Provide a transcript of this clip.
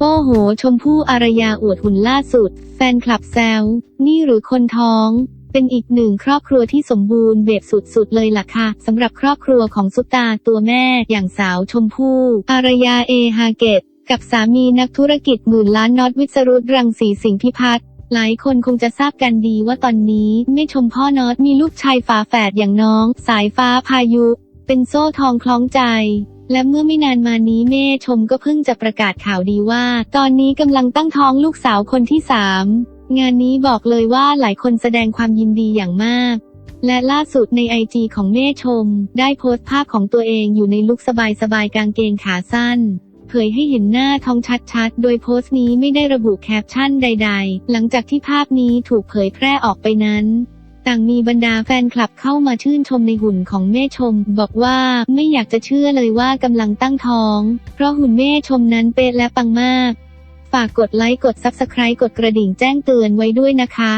โอ้โห ชมพู่อารยาอวดหุ่นล่าสุด แฟนคลับแซว นี่หรือคนท้อง เป็นอีกหนึ่งครอบครัวที่สมบูรณ์แบบสุดๆเลยล่ะค่ะสำหรับครอบครัวของซุปตาตัวแม่อย่างสาวชมพู่อารยาเอฮาเกต กับสามีนักธุรกิจหมื่นล้านน็อตวิสรุตรังสีสิงห์พิพัฒน์หลายคนคงจะทราบกันดีว่าตอนนี้แม่ชมพ่อน็อตมีลูกชายฝาแฝดอย่างน้อง สายฟ้าพายุ เป็นโซ่ทองคล้องใจ และเมื่อไม่นานมานี้แม่ชมก็เพิ่งจะประกาศข่าวดีว่า ตอนนี้กำลังตั้งท้องลูกสาวคนที่สามงานนี้บอกเลยว่าหลายคนแสดงความยินดีอย่างมาก และล่าสุดในไอจีของแม่ชม ได้โพสต์ภาพของตัวเองอยู่ในลุคสบายๆกางเกงขาสั้นเผยให้เห็นหน้าท้องชัดๆ โดยโพสต์นี้ไม่ได้ระบุแคปชั่นใด ๆ หลังจากที่ภาพนี้ถูกเผยแพร่ออกไปนั้น ต่างมีบรรดาแฟนคลับเข้ามาชื่นชมในหุ่นของแม่ชม บอกว่าไม่อยากจะเชื่อเลยว่ากำลังตั้งท้อง เพราะหุ่นแม่ชมนั้นเป๊ะและปังมาก ฝากกดไลค์กด Subscribe กดกระดิ่งแจ้งเตือนไว้ด้วยนะคะ